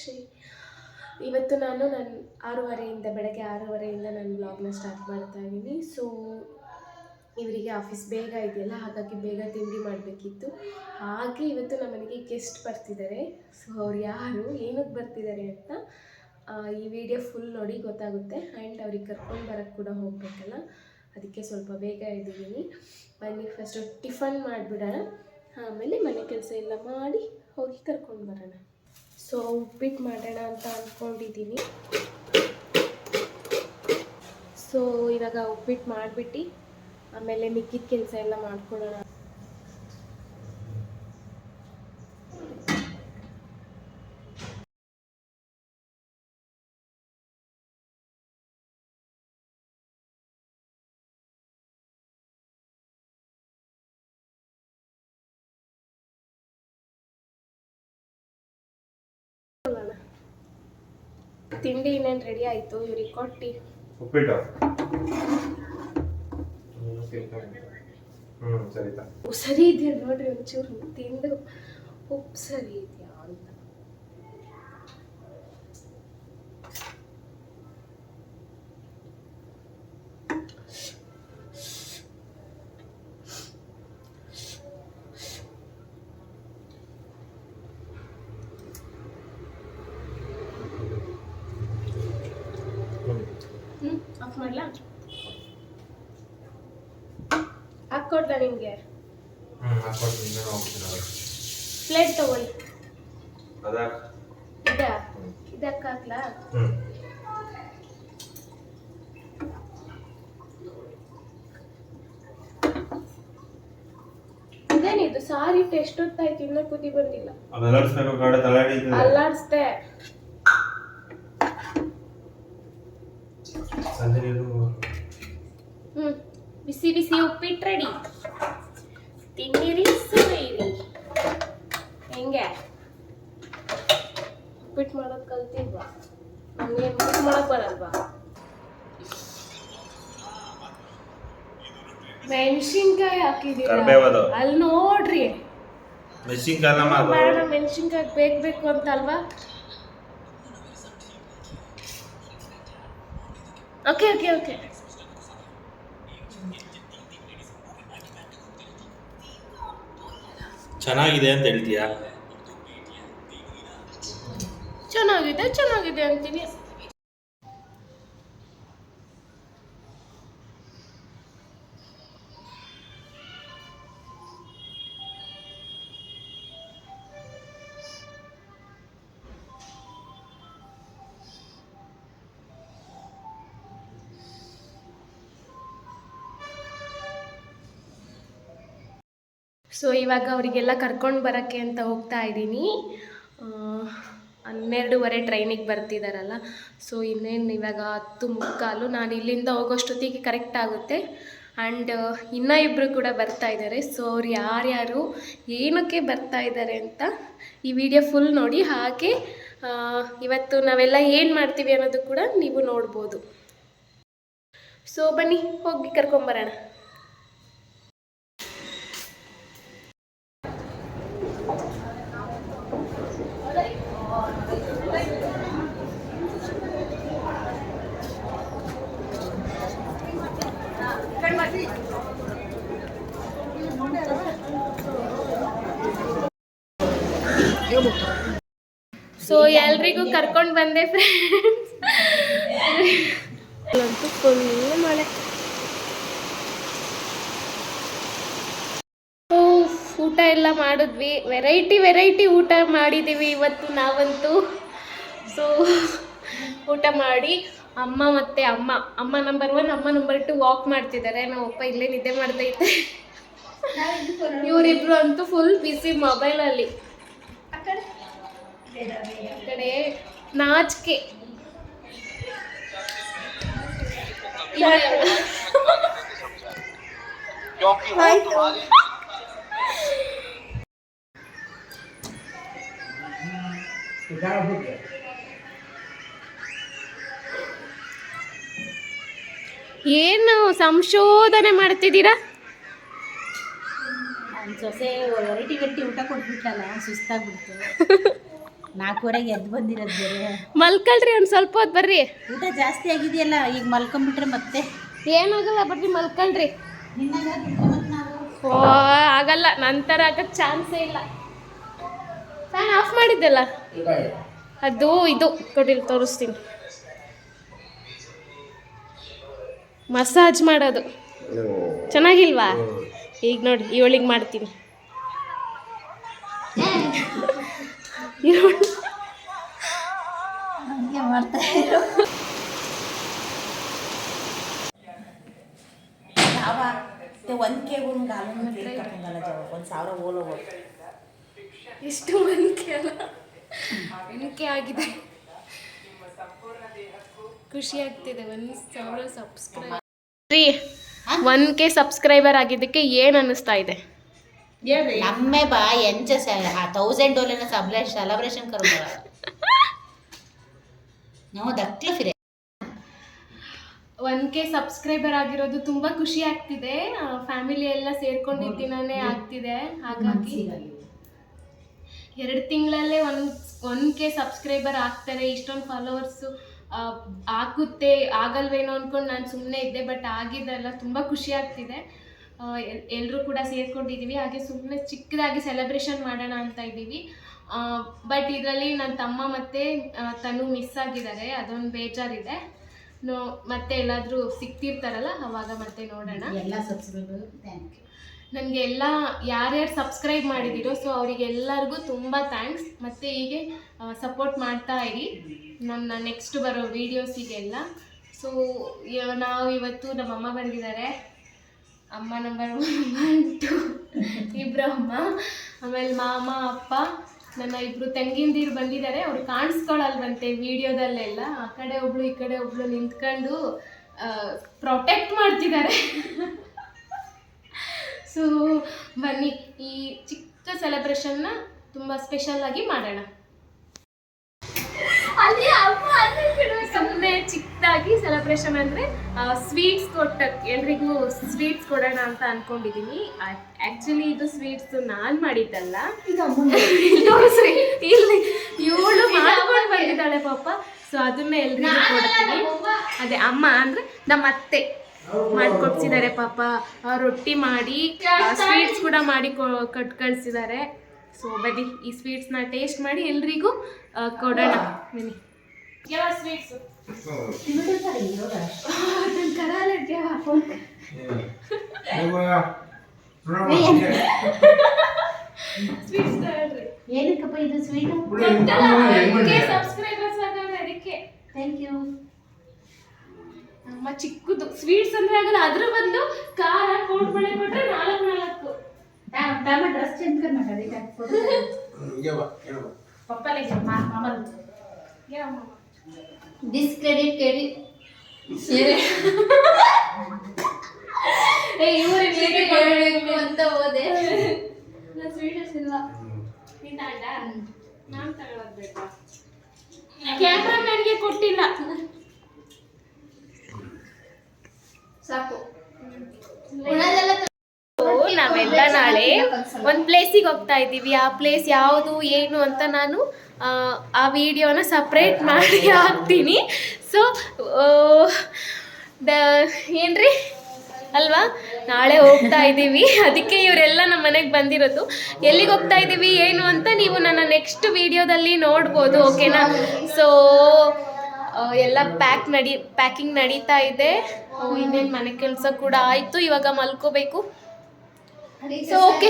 ಶಕ್ಷಿ ಇವತ್ತು ನಾನು ನನ್ನ ಆರೂವರೆಯಿಂದ ಬೆಳಗ್ಗೆ ಆರೂವರೆಯಿಂದ ನಾನು ಬ್ಲಾಗ್ನ ಸ್ಟಾರ್ಟ್ ಮಾಡ್ತಾ ಇದ್ದೀನಿ. ಸೊ ಇವರಿಗೆ ಆಫೀಸ್ ಬೇಗ ಇದೆಯಲ್ಲ, ಹಾಗಾಗಿ ಬೇಗ ತಿಂಡಿ ಮಾಡಬೇಕಿತ್ತು. ಹಾಗೆ ಇವತ್ತು ನಮ್ಮ ಮನೆಗೆ ಗೆಸ್ಟ್ ಬರ್ತಿದ್ದಾರೆ. ಸೊ ಅವ್ರು ಯಾರು, ಏನಕ್ಕೆ ಬರ್ತಿದ್ದಾರೆ ಅಂತ ಈ ವಿಡಿಯೋ ಫುಲ್ ನೋಡಿ ಗೊತ್ತಾಗುತ್ತೆ. ಆ್ಯಂಡ್ ಅವ್ರಿಗೆ ಕರ್ಕೊಂಡು ಬರೋಕ್ಕೆ ಕೂಡ ಹೋಗಬೇಕಲ್ಲ. ಅದಕ್ಕೆ ಸ್ವಲ್ಪ ಬೇಗ ಇದ್ದೀನಿ ಬನ್ನಿ ಫಸ್ಟು ಟಿಫನ್ ಮಾಡಿಬಿಡೋಣ. ಆಮೇಲೆ ಮನೆ ಕೆಲಸ ಎಲ್ಲ ಮಾಡಿ ಹೋಗಿ ಕರ್ಕೊಂಡು ಬರೋಣ. ಸೊ ಉಪ್ಪಿಟ್ಟು ಮಾಡೋಣ ಅಂತ ಅಂದ್ಕೊಂಡಿದ್ದೀನಿ ಸೊ ಇವಾಗ ಉಪ್ಪಿಟ್ಟು ಮಾಡಿಬಿಟ್ಟು ಆಮೇಲೆ ಮಿಕ್ಕಿದ ಕೆಲಸ ಎಲ್ಲ ಮಾಡ್ಕೊಳ್ಳೋಣ. ತಿಂಡಿ ಇನ್ನೇನು ರೆಡಿ ಆಯಿತು? ಇವ್ರಿಗೆ ಕೊಟ್ಟು. ಉಪ್ಪಿಟ್ಟು? ಹ್ಞೂ ಸರಿ ಇದೆಯಾ ನೋಡ್ರಿ ಒಂಚೂರು ತಿಂದು. ಉಪ್ಪು ಸರಿ ಇದೆಯಾ ಅಂತ ಹ್ಞೂ ಆಫ್ ಮಾಡಲಾ? ಹಾಕ್ಕೊಡ್ಲಾ ನಿಮಗೆ? ಪ್ಲೇಟ್ ತಗೊಳ್ಳಿ. ಅದಾ? ಇದಾ? ಇದಕ್ಕೆ ಹಾಕ್ಲಾ? ಇದೇನಿದು ಸಾರಿ ಟೆಸ್ಟ್ ಹೊತ್ತಾಯ್ತು ಇನ್ನೂ ಕುದಿ ಬಂದಿಲ್ಲ. ಅಲ್ಲಾಡಿಸ್ದೆ. ನೀರು ಬಿಸಿ ಬಿಸಿ ಉಪ್ಪಿಟ್ಟು ರೆಡಿ ತಿನ್ನಿರಿ ಸುರಿಯಿರಿ ಹೆಂಗೆ? ಉಪ್ಪಿಟ್ಟು ಮಾಡೋದು ಕಲ್ತಿಲ್ವಾ? ನಮಗೆ ಉಪ್ಪಿಟ್ಟು ಮಾಡೋಕೆ ಬರಲ್ವಾ? ಮೆಣಸಿನ್ಕಾಯಿ ಹಾಕಿದ್ದೀರಾ? ಕರ್ಬೇವದು. ಅಲ್ಲಿ ನೋಡ್ರಿ. ಮೆಣಸಿನ್ಕಾಯಿ ಬೇಡ ಮೆಣಸಿನ್ಕಾಯಿ ಬೇಕು ಬೇಕು ಅಂತ ಓಕೆ ಓಕೆ ಓಕೆ ಚೆನ್ನಾಗಿದೆ ಅಂತ ಹೇಳ್ತೀಯಾ? ಚೆನ್ನಾಗಿದೆ ಚೆನ್ನಾಗಿದೆ ಅಂತೀನಿ. ಸೊ ಇವಾಗ ಅವರಿಗೆಲ್ಲ ಕರ್ಕೊಂಡು ಬರೋಕ್ಕೆ ಅಂತ ಹೋಗ್ತಾ ಇದ್ದೀನಿ. ಹನ್ನೆರಡೂವರೆ ಟ್ರೈನಿಗೆ ಬರ್ತಿದ್ದಾರಲ್ಲ ಸೊ ಇನ್ನೇನು ಇವಾಗ ಹತ್ತು ಮುಕ್ಕಾಲು. ನಾನು ಇಲ್ಲಿಂದ ಹೋಗೋಷ್ಟೊತ್ತಿಗೆ ಕರೆಕ್ಟ್ ಆಗುತ್ತೆ. ಆ್ಯಂಡ್ ಇನ್ನೂ ಇಬ್ಬರು ಕೂಡ ಬರ್ತಾ ಇದ್ದಾರೆ ಸೊ ಅವ್ರು ಯಾರ್ಯಾರು, ಏನಕ್ಕೆ ಬರ್ತಾ ಇದ್ದಾರೆ ಅಂತ ಈ ವಿಡಿಯೋ ಫುಲ್ ನೋಡಿ. ಹಾಗೆ ಇವತ್ತು ನಾವೆಲ್ಲ ಏನು ಮಾಡ್ತೀವಿ ಅನ್ನೋದು ಕೂಡ ನೀವು ನೋಡ್ಬೋದು. ಸೊ ಬನ್ನಿ, ಹೋಗಿ ಕರ್ಕೊಂಬರೋಣ ಸೊ ಎಲ್ರಿಗೂ ಕರ್ಕೊಂಡು ಬಂದೆ ಫ್ರೆಂಡ್ಸ್ ಫುಲ್ ಮಳೆ. ಊಟ ಎಲ್ಲ ಮಾಡಿದ್ವಿ. ವೆರೈಟಿ ವೆರೈಟಿ ಊಟ ಮಾಡಿದ್ದೀವಿ ಇವತ್ತು ನಾವಂತೂ. ಸೊ ಊಟ ಮಾಡಿ. ಅಮ್ಮ ಮತ್ತೆ ಅಮ್ಮ. ಅಮ್ಮ ನಂಬರ್ ಒನ್ ಅಮ್ಮ ನಂಬರ್ ಟು ವಾಕ್ ಮಾಡ್ತಿದ್ದಾರೆ. ನಮ್ಮ ಅಪ್ಪ ಇಲ್ಲೇ ನಿದ್ದೆ ಮಾಡ್ತೈತೆ ಇವರಿಬ್ರು ಅಂತೂ ಫುಲ್ ಬಿಸಿ ಮೊಬೈಲಲ್ಲಿ ಕಡೆ ನಾಚಿಕೆ. ಏನು ಸಂಶೋಧನೆ ಮಾಡ್ತಿದ್ದೀರಾ? ಸೊಸೆ ವೆರೈಟಿ ವೆರೈಟಿ ಊಟ ಕೊಟ್ಬಿಟ್ಟಲ್ಲ ಸುಸ್ತಾಗ್ಬಿಡ್ತು. ನಾಲ್ಕೂವರೆಗೆ ಎದ್ದು ಬಂದಿರೋದು ಬೇರೆ. ಮಲ್ಕಳ್ರಿ ಒಂದು ಸ್ವಲ್ಪ ಹೊತ್ತು ಬರ್ರಿ. ಊಟ ಜಾಸ್ತಿ ಆಗಿದೆಯಲ್ಲ ಈಗ ಮಲ್ಕೊಂಬಿಟ್ರೆ ಮತ್ತೆ? ಏನಾಗಲ್ಲ ಬರ್ರಿ ಮಲ್ಕಳ್ರಿ. ಓ ಆಗಲ್ಲ ನಂತರ ಆಗಕ್ಕೆ ಚಾನ್ಸೇ ಇಲ್ಲ. ಫ್ಯಾನ್ ಆಫ್ ಮಾಡಿದ್ದೆಲ್ಲ? ಅದು ಇದು ಕೊಟ್ಟಿಲ್ಲ ತೋರಿಸ್ತೀನಿ. ಮಸಾಜ್ ಮಾಡೋದು. ಚೆನ್ನಾಗಿಲ್ವಾ? ಈಗ ನೋಡಿ ಇವಳಿಗೆ ಮಾಡ್ತೀನಿ. ಇಷ್ಟು ಹಂಗೆ ಮಾಡ್ತಾ ಯಾವ? ಒಂದು ಕೆ ಒಂದು ಒಂದು ಸಾವಿರ ಓಲೋ ಎಷ್ಟು ಮನಿಕೆ ಅಲ್ಲ? ಮನಿಕೆ ಆಗಿದೆ. ಖುಷಿ ಆಗ್ತಿದೆ ಒಂದು ಸಾವಿರ ಸಬ್ಸ್ಕ್ರೈಬ್ ರೀ ಒನ್ ಕೆ ಸಬ್ಸ್ಕ್ರೈಬರ್ ಆಗಿದ್ದಕ್ಕೆ ಏನ್ ಅನ್ನಿಸ್ತಾ ಇದೆ? ನಮ್ಮೆ ಬಾ ಎಂಚ ತೌಸಂಡ್ ಡೋಲರ್ ಸೆಲೆಬ್ರೇಷನ್ ಕರು ನಾವು ದಕ್ಲು ಫಿರೆ. ಒನ್ ಕೆ ಸಬ್ಸ್ಕ್ರೈಬರ್ ಆಗಿರೋದು ತುಂಬಾ ಖುಷಿ ಆಗ್ತಿದೆ. ಫ್ಯಾಮಿಲಿ ಎಲ್ಲ ಸೇರ್ಕೊಂಡಿದ್ದ ದಿನನೇ ಆಗ್ತಿದೆ. ಹಾಗಾಗಿ ಎರಡು ತಿಂಗಳಲ್ಲೇ ಒನ್ ಒನ್ ಕೆ ಸಬ್ಸ್ಕ್ರೈಬರ್ ಆಗ್ತಾರೆ. ಇಷ್ಟೊಂದು ಫಾಲೋವರ್ಸು ಆಗುತ್ತೆ ಆಗಲ್ವೇನೋ ಅಂದ್ಕೊಂಡು ನಾನು ಸುಮ್ಮನೆ ಇದ್ದೆ ಬಟ್ ಆಗಿದ್ದಲ್ಲ ತುಂಬ ಖುಷಿ ಆಗ್ತಿದೆ. ಎಲ್ಲರೂ ಕೂಡ ಸೇರ್ಕೊಂಡಿದ್ದೀವಿ ಹಾಗೆ ಸುಮ್ಮನೆ ಚಿಕ್ಕದಾಗಿ ಸೆಲೆಬ್ರೇಷನ್ ಮಾಡೋಣ ಅಂತ ಇದ್ದೀವಿ. ಬಟ್ ಇದರಲ್ಲಿ ನನ್ನ ತಮ್ಮ ಮತ್ತು ತನು ಮಿಸ್ ಆಗಿದ್ದಾರೆ ಅದೊಂದು ಬೇಜಾರಿದೆ. ನೋ ಮತ್ತೆ ಎಲ್ಲಾದರೂ ಸಿಗ್ತಿರ್ತಾರಲ್ಲ ಅವಾಗ ಮತ್ತೆ ನೋಡೋಣ. ಎಲ್ಲ ಸಬ್ಸ್ಕ್ರೈಬರ್ ಥ್ಯಾಂಕ್ ಯು ನನಗೆ ಎಲ್ಲ ಯಾರ್ಯಾರು ಸಬ್ಸ್ಕ್ರೈಬ್ ಮಾಡಿದ್ದೀರೋ ಸೊ ಅವರಿಗೆಲ್ಲರಿಗೂ ತುಂಬ ಥ್ಯಾಂಕ್ಸ್ ಮತ್ತು ಹೀಗೆ ಸಪೋರ್ಟ್ ಮಾಡ್ತಾ ಇರಿ. ನನ್ನ ನೆಕ್ಸ್ಟ್ ಬರೋ ವೀಡಿಯೋಸಿಗೆಲ್ಲ ಸೊ ನಾವು ಇವತ್ತು ನಮ್ಮ ಅಮ್ಮ ಬಂದಿದ್ದಾರೆ. ಅಮ್ಮ ನಂಬರ್ ಒನ್ ಟು ಇಬ್ಬರು ಅಮ್ಮ. ಆಮೇಲೆ ಮಾಮ, ಅಪ್ಪ, ನನ್ನ ಇಬ್ಬರು ತಂಗಿಂದಿರು ಬಂದಿದ್ದಾರೆ. ಅವ್ರು ಕಾಣಿಸ್ಕೊಳಲ್ವಂತೆ ವಿಡಿಯೋದಲ್ಲೆಲ್ಲ ಆ ಕಡೆ ಒಬ್ಳು, ಈ ಕಡೆ ಒಬ್ಳು ನಿಂತ್ಕೊಂಡು ಪ್ರೊಟೆಕ್ಟ್ ಮಾಡ್ತಿದ್ದಾರೆ. ಸೊ ಬನ್ನಿ, ಈ ಚಿಕ್ಕ ಸೆಲೆಬ್ರೇಷನ್ನ ತುಂಬ ಸ್ಪೆಷಲ್ ಆಗಿ ಮಾಡೋಣ ಸುಮ್ಮನೆ ಚಿಕ್ಕದಾಗಿ ಸೆಲೆಬ್ರೇಷನ್ ಅಂದರೆ ಸ್ವೀಟ್ಸ್ ಕೊಟ್ಟ ಎಲ್ರಿಗೂ ಸ್ವೀಟ್ಸ್ ಕೊಡೋಣ ಅಂತ ಅನ್ಕೊಂಡಿದ್ದೀನಿ ಆ್ಯಕ್ಚುಲಿ ಇದು ಸ್ವೀಟ್ಸ್ ನಾನು ಮಾಡಿದ್ದಲ್ಲ. ಇಲ್ಲಿ ಇವಳು ಮಾಡ್ಕೊಂಡು ಬಂದಿದ್ದಾಳೆ ಪಾಪ. ಸೊ ಅದನ್ನ ಎಲ್ರಿಗೂ ಕೊಡ್ತೀನಿ. ಅದೇ ಅಮ್ಮ ಅಂದರೆ ನಮ್ಮ ಅತ್ತೆ ಮಾಡ್ಕೊಡ್ಸಿದ್ದಾರೆ ಪಾಪ. ರೊಟ್ಟಿ ಮಾಡಿ ಸ್ವೀಟ್ಸ್ ಕೂಡ ಮಾಡಿ ಕೊ- ಕೊಟ್ಟು ಕಳಿಸಿದ್ದಾರೆ. ಸೊ ಬನ್ನಿ ಈ ಸ್ವೀಟ್ಸ್ನ ಟೇಸ್ಟ್ ಮಾಡಿ ಎಲ್ರಿಗೂ ಕೊಡೋಣ. ಬನ್ನಿ. ಯಾವ ಸ್ವೀಟ್ಸು ಏನಕ್ಕಪ್ಪ ಇದು ಸ್ವೀಟ್ ಸಬ್ಸ್ಕ್ರೈಬರ್ಸ್ ಆಗವ್ರೆ ಅದಕ್ಕೆ ಥ್ಯಾಂಕ್ ಯು ನಮ್ಮ ಚಿಕ್ಕದು ಸ್ವೀಟ್ಸ್ ಅಂದ್ರೆ ಆಗಲ್ಲ ಅದ್ರ ಬದಲು ಖಾರ ಕೋಡ್ಬಳೆ ಕೊಟ್ರೆ ನಾಲ್ಕು ನಾಲ್ಕು ತಮ್ಮ ಡ್ರೆಸ್ ಚೇಂಜ್ ಕರ್ ಮಾಡಿ ಪಪ್ಪಲಿಗೆ ಮಾಮಲ್ ಯಾವ ಡಿಸ್ಕ್ರೆಡಿಟ್ ಇವ್ರಿಗೆ ಅಂತ ಹೋದೆ. ಇಲ್ಲ ನಾನು ಕ್ಯಾಮ್ರಾ ನನಗೆ ಕೊಟ್ಟಿಲ್ಲ. ಸಾಕು. ನಾವೆಲ್ಲ ನಾಳೆ ಒಂದು ಪ್ಲೇಸಿಗೆ ಹೋಗ್ತಾ ಇದ್ದೀವಿ. ಆ ಪ್ಲೇಸ್ ಯಾವುದು ಏನು ಅಂತ ನಾನು ಆ, ವಿಡಿಯೋನ ಸಪ್ರೇಟ್ ಮಾಡಿ ಹಾಕ್ತೀನಿ. ಸೊ ದ ಏನ್ರಿ? ಅಲ್ವಾ? ನಾಳೆ ಹೋಗ್ತಾ ಇದ್ದೀವಿ. ಅದಕ್ಕೆ ಇವರೆಲ್ಲ ನಮ್ಮ ಮನೆಗೆ ಬಂದಿರೋದು. ಎಲ್ಲಿಗೆ ಹೋಗ್ತಾ ಇದ್ದೀವಿ ಏನು ಅಂತ ನೀವು ನನ್ನ ನೆಕ್ಸ್ಟ್ ವಿಡಿಯೋದಲ್ಲಿ ನೋಡ್ಬೋದು ಓಕೆನಾ ಸೊ ಎಲ್ಲ ಪ್ಯಾಕ್ ನಡಿ ಪ್ಯಾಕಿಂಗ್ ನಡೀತಾ ಇದೆ. ಇನ್ನೇನು ಮನೆ ಕೆಲಸ ಕೂಡ ಆಯಿತು. ಇವಾಗ ಮಲ್ಕೋಬೇಕು. ಸೊ ಓಕೆ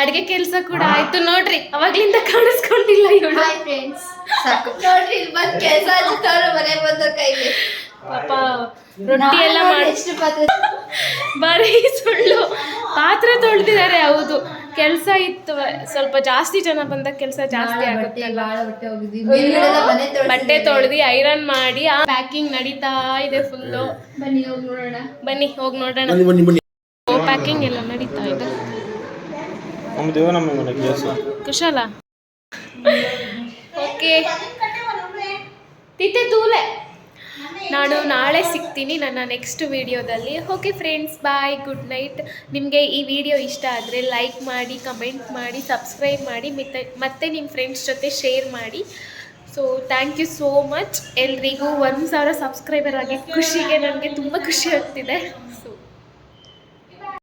ಅಡುಗೆ ಕೆಲಸ ಕೂಡ ಆಯ್ತು. ನೋಡ್ರಿ ಅವಾಗ್ಲಿಂದ ಕಾಣಿಸ್ಕೊಂಡಿಲ್ಲ ಇವಳು. ಫ್ರೆಂಡ್ಸ್ ಸಾಕು. ನೋಡ್ರಿ ಬಂದ್ ಕೆಲಸ ಮನೆ ಬಂದ ಕೈಗೆ ಪಾಪ ರೊಟ್ಟಿ ಎಲ್ಲ ಮಾಡಿ ಬರೀ ಸುಳ್ಳು. ಪಾತ್ರೆ ತೊಳೆದಿದ್ದಾರೆ ಹೌದು. ಕೆಲಸ ಇತ್ತು. ಸ್ವಲ್ಪ ಜಾಸ್ತಿ ಜನ ಬಂದಾಗ ಕೆಲಸ ಜಾಸ್ತಿ ಆಗುತ್ತೆ ಬಟ್ಟೆ ತೊಳ್ದಿ ಐರನ್ ಮಾಡಿ ಪ್ಯಾಕಿಂಗ್ ನಡೀತಾ ಇದೆ ಫುಲ್ಲು ಬನ್ನಿ ಹೋಗಿ ನೋಡೋಣ. ಬನ್ನಿ ಹೋಗಿ ನೋಡೋಣ. ಪ್ಯಾಕಿಂಗ್ ಎಲ್ಲ ನಮ್ಮ ಕುಶಲ? ಓಕೆ. ತಿತ್ತೆ ತೂಲೆ. ನಾನು ನಾಳೆ ಸಿಗ್ತೀನಿ ನನ್ನ ನೆಕ್ಸ್ಟ್ ವಿಡಿಯೋದಲ್ಲಿ okay friends bye good night ನಿಮಗೆ ಈ ವಿಡಿಯೋ ಇಷ್ಟ ಆದರೆ ಲೈಕ್ ಮಾಡಿ ಕಮೆಂಟ್ ಮಾಡಿ ಸಬ್ಸ್ಕ್ರೈಬ್ ಮಾಡಿ, ಮತ್ತೆ ಮತ್ತೆ ನಿಮ್ಮ ಫ್ರೆಂಡ್ಸ್ ಜೊತೆ ಶೇರ್ ಮಾಡಿ. So thank you so much ಎಲ್ರಿಗೂ ಒಂದು ಸಾವಿರ ಸಬ್ಸ್ಕ್ರೈಬರ್ ಆಗಿ ಖುಷಿಗೆ ನನಗೆ ತುಂಬ ಖುಷಿ ಆಗ್ತಿದೆ.